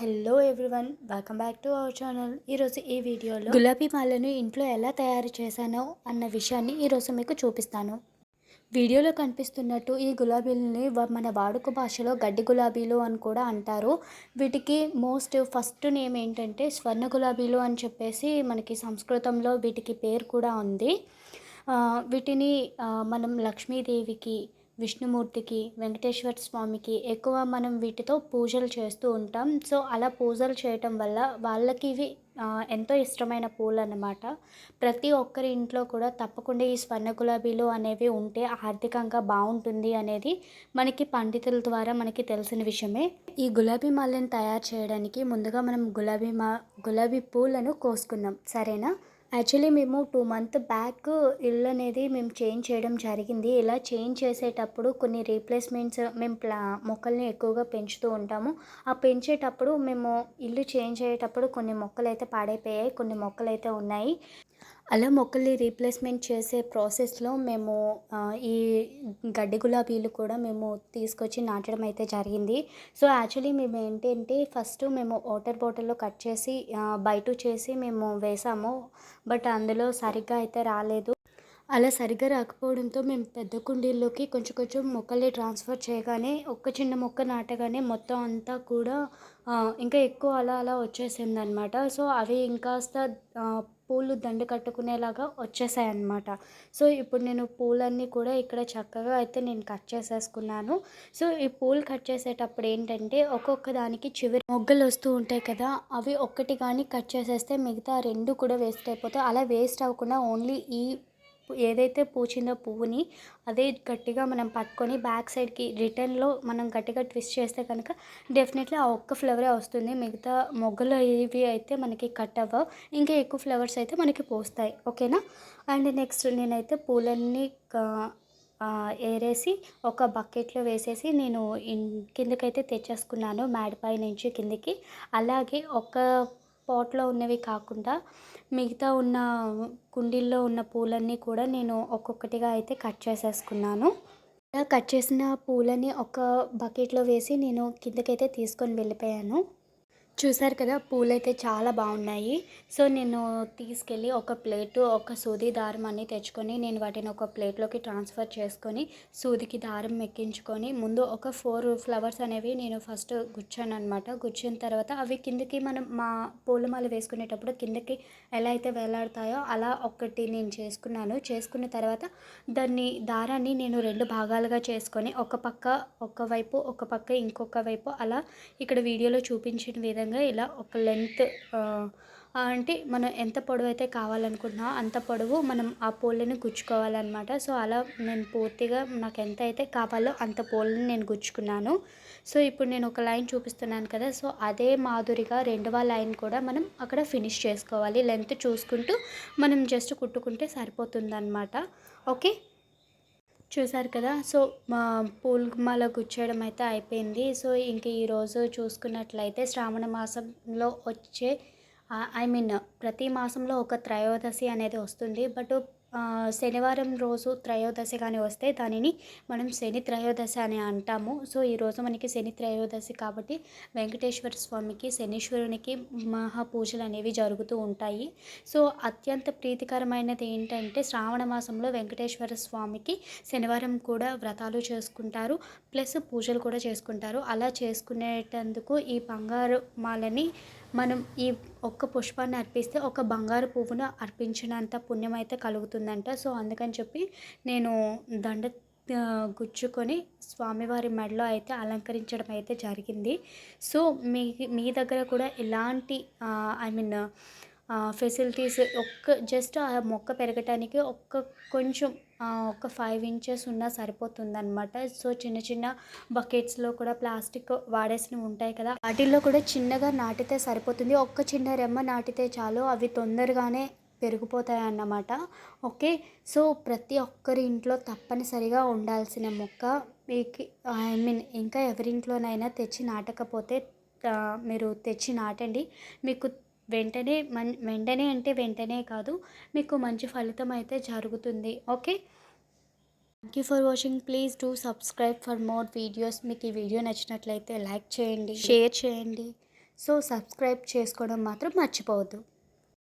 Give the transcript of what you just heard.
Hello everyone welcome back to our channel ఈరోజు ఈ వీడియోలో గులాబీ మాలను ఇంట్లో ఎలా తయారు చేశానో అన్న విషయాన్ని ఈరోజు మీకు చూపిస్తాను. వీడియోలో కనిపిస్తున్నట్టు ఈ గులాబీలని మన వాడుక భాషలో గడ్డి గులాబీలు అని కూడా అంటారు. వీటికి మోస్ట్ ఫస్ట్ నేమ్ ఏంటంటే స్వర్ణ గులాబీలు అని చెప్పేసి మనకి సంస్కృతంలో వీటికి పేరు కూడా ఉంది. వీటిని మనం లక్ష్మీదేవికి విష్ణుమూర్తికి వెంకటేశ్వర స్వామికి ఎక్కువ మనం వీటితో పూజలు చేస్తూ ఉంటాం. సో అలా పూజలు చేయటం వల్ల వాళ్ళకి ఇవి ఎంతో ఇష్టమైన పూలు అన్నమాట ప్రతి ఒక్కరి ఇంట్లో కూడా తప్పకుండా ఈ స్వర్ణ గులాబీలు అనేవి ఉంటే ఆర్థికంగా బాగుంటుంది అనేది మనకి పండితుల ద్వారా మనకి తెలిసిన విషయమే. ఈ గులాబీ మాలను తయారు చేయడానికి ముందుగా మనం గులాబీ మా గులాబీ పూలను కోసుకున్నాం. సరేనా? యాక్చువల్లీ మేము టూ మంత్ బ్యాక్ ఇల్లు అనేది మేము చేంజ్ చేయడం జరిగింది. ఇలా చేంజ్ చేసేటప్పుడు కొన్ని రీప్లేస్మెంట్స్ మేము ప్లా మొక్కల్ని ఎక్కువగా పెంచుతూ ఉంటాము. ఆ పెంచేటప్పుడు మేము ఇల్లు చేంజ్ అయ్యేటప్పుడు కొన్ని మొక్కలు అయితే పాడైపోయాయి కొన్ని మొక్కలు అయితే ఉన్నాయి. అలా మొక్కల్ని రీప్లేస్మెంట్ చేసే ప్రాసెస్లో మేము ఈ గడ్డి గులాబీలు కూడా మేము తీసుకొచ్చి నాటడం అయితే జరిగింది. సో యాక్చువల్లీ మేము ఏంటంటే ఫస్ట్ మేము వాటర్ బాటిల్లో కట్ చేసి బయట చేసి మేము వేసాము. బట్ అందులో సరిగ్గా అయితే రాలేదు. అలా సరిగ్గా రాకపోవడంతో మేము పెద్ద కుండీల్లోకి కొంచెం కొంచెం మొక్కల్ని ట్రాన్స్ఫర్ చేయగానే ఒక్క చిన్న మొక్క నాటగానే మొత్తం అంతా కూడా ఇంకా ఎక్కువ అలా అలా వచ్చేసింది అనమాట సో అవి ఇంకాస్త పూలు దండ కట్టుకునేలాగా వచ్చేసాయి అన్నమాట సో ఇప్పుడు నేను పూలన్నీ కూడా ఇక్కడ చక్కగా అయితే నేను కట్ చేసేసుకున్నాను. సో ఈ పూలు కట్ చేసేటప్పుడు ఏంటంటే ఒక్కొక్క దానికి చివరి మొగ్గలు వస్తూ ఉంటాయి కదా అవి ఒక్కటి కానీ కట్ చేసేస్తే మిగతా రెండు కూడా వేస్ట్ అయిపోతాయి. అలా వేస్ట్ అవ్వకుండా ఓన్లీ ఈ ఏదైతే పూచిందో పువ్వుని అదే గట్టిగా మనం పట్టుకొని బ్యాక్ సైడ్కి రిటర్న్లో మనం గట్టిగా ట్విస్ట్ చేస్తే కనుక డెఫినెట్లీ ఆ ఒక్క ఫ్లవరే వస్తుంది. మిగతా మొగ్గలు ఇవి అయితే మనకి కట్ అవ్వవు. ఇంకా ఎక్కువ ఫ్లవర్స్ అయితే మనకి పోస్తాయి. ఓకేనా? అండ్ నెక్స్ట్ నేనైతే పూలన్నీ ఏరేసి ఒక బకెట్లో వేసేసి నేను ఇన్ కిందకైతే తెచ్చేసుకున్నాను. మేడపై నుంచి కిందికి. అలాగే ఒక పాట్లో ఉన్నవి కాకుండా మిగతా ఉన్న కుండీల్లో ఉన్న పూలన్నీ కూడా నేను ఒక్కొక్కటిగా అయితే కట్ చేసేసుకున్నాను. ఇలా కట్ చేసిన పూలని ఒక బకెట్లో వేసి నేను కిందకైతే తీసుకొని వెళ్ళిపోయాను. చూసారు కదా పూలు అయితే చాలా బాగున్నాయి. సో నేను తీసుకెళ్ళి ఒక ప్లేటు ఒక సూది దారం అన్ని తెచ్చుకొని నేను వాటిని ఒక ప్లేట్లోకి ట్రాన్స్ఫర్ చేసుకొని సూదికి దారం ఎక్కించుకొని ముందు ఒక ఫోర్ ఫ్లవర్స్ అనేవి నేను ఫస్ట్ గుచ్చాను అనమాట గుచ్చిన తర్వాత అవి కిందకి మనం మా పూలమాల వేసుకునేటప్పుడు కిందకి ఎలా అయితే వేలాడతాయో అలా ఒకటి నేను చేసుకున్నాను. చేసుకున్న తర్వాత దాన్ని దారాన్ని నేను రెండు భాగాలుగా చేసుకొని ఒక పక్క ఒక వైపు ఒక పక్క ఇంకొక వైపు అలా ఇక్కడ వీడియోలో చూపించిన విధంగా ఇలా ఒక లెంత్ అంటే మనం ఎంత పొడవు అయితే కావాలనుకుంటున్నా అంత పొడవు మనం ఆ పోల్ని గుచ్చుకోవాలన్నమాట. సో అలా నేను పూర్తిగా నాకు ఎంత అయితే కావాలో అంత పోల్ని నేను గుచ్చుకున్నాను. సో ఇప్పుడు నేను ఒక లైన్ చూపిస్తున్నాను కదా సో అదే మాదిరిగా రెండవ లైన్ కూడా మనం అక్కడ ఫినిష్ చేసుకోవాలి. లెంత్ చూసుకుంటూ మనం జస్ట్ కుట్టుకుంటే సరిపోతుందన్నమాట. ఓకే? చూసారు కదా. సో మా పూలమాల గుచ్చేయడం అయితే అయిపోయింది. సో ఇంక ఈరోజు చూసుకున్నట్లయితే శ్రావణ మాసంలో వచ్చే ఐ మీన్ ప్రతి మాసంలో ఒక త్రయోదశి అనేది వస్తుంది. బట్ శనివారం రోజు త్రయోదశి కానీ వస్తే దానిని మనం శని త్రయోదశి అని అంటాము. సో ఈరోజు మనకి శని త్రయోదశి కాబట్టి వెంకటేశ్వర స్వామికి శనీశ్వరునికి మహా పూజలు అనేవి జరుగుతూ ఉంటాయి. సో అత్యంత ప్రీతికరమైనది ఏంటంటే శ్రావణ మాసంలో వెంకటేశ్వర స్వామికి శనివారం కూడా వ్రతాలు చేసుకుంటారు. ప్లస్ పూజలు కూడా చేసుకుంటారు. అలా చేసుకునేటందుకు ఈ బంగారు మాలని మనం ఈ ఒక్క పుష్పాన్ని అర్పిస్తే ఒక బంగారు పువ్వును అర్పించినంత పుణ్యం అయితే కలుగుతుందంట. సో అందుకని చెప్పి నేను దండ గుచ్చుకొని స్వామివారి మెడలో అయితే అలంకరించడం అయితే జరిగింది. సో మీ మీ దగ్గర కూడా ఎలాంటి ఐ మీన్ ఫెసిలిటీస్ ఒక్క జస్ట్ ఆ మొక్క పెరగటానికి ఒక్క కొంచెం ఒక ఫైవ్ ఇంచెస్ ఉన్నా సరిపోతుందన్నమాట. సో చిన్న చిన్న బకెట్స్లో కూడా ప్లాస్టిక్ వాడేసినవి ఉంటాయి కదా వాటిల్లో కూడా చిన్నగా నాటితే సరిపోతుంది. ఒక్క చిన్న రెమ్మ నాటితే చాలు అవి తొందరగానే పెరిగిపోతాయి అన్నమాట. ఓకే సో ప్రతి ఒక్కరి ఇంట్లో తప్పనిసరిగా ఉండాల్సిన మొక్క మీకు ఐ మీన్ ఇంకా ఎవరింట్లోనైనా తెచ్చి నాటకపోతే మీరు తెచ్చి నాటండి. మీకు వెంటనే మన్ వెంటనే అంటే వెంటనే కాదు మీకు మంచి ఫలితం అయితే జరుగుతుంది. Okay? Thank you for watching please do subscribe for more videos మీకు ఈ వీడియో నచ్చినట్లయితే లైక్ చేయండి షేర్ చేయండి. సో సబ్స్క్రైబ్ చేసుకోవడం మాత్రం మర్చిపోవద్దు.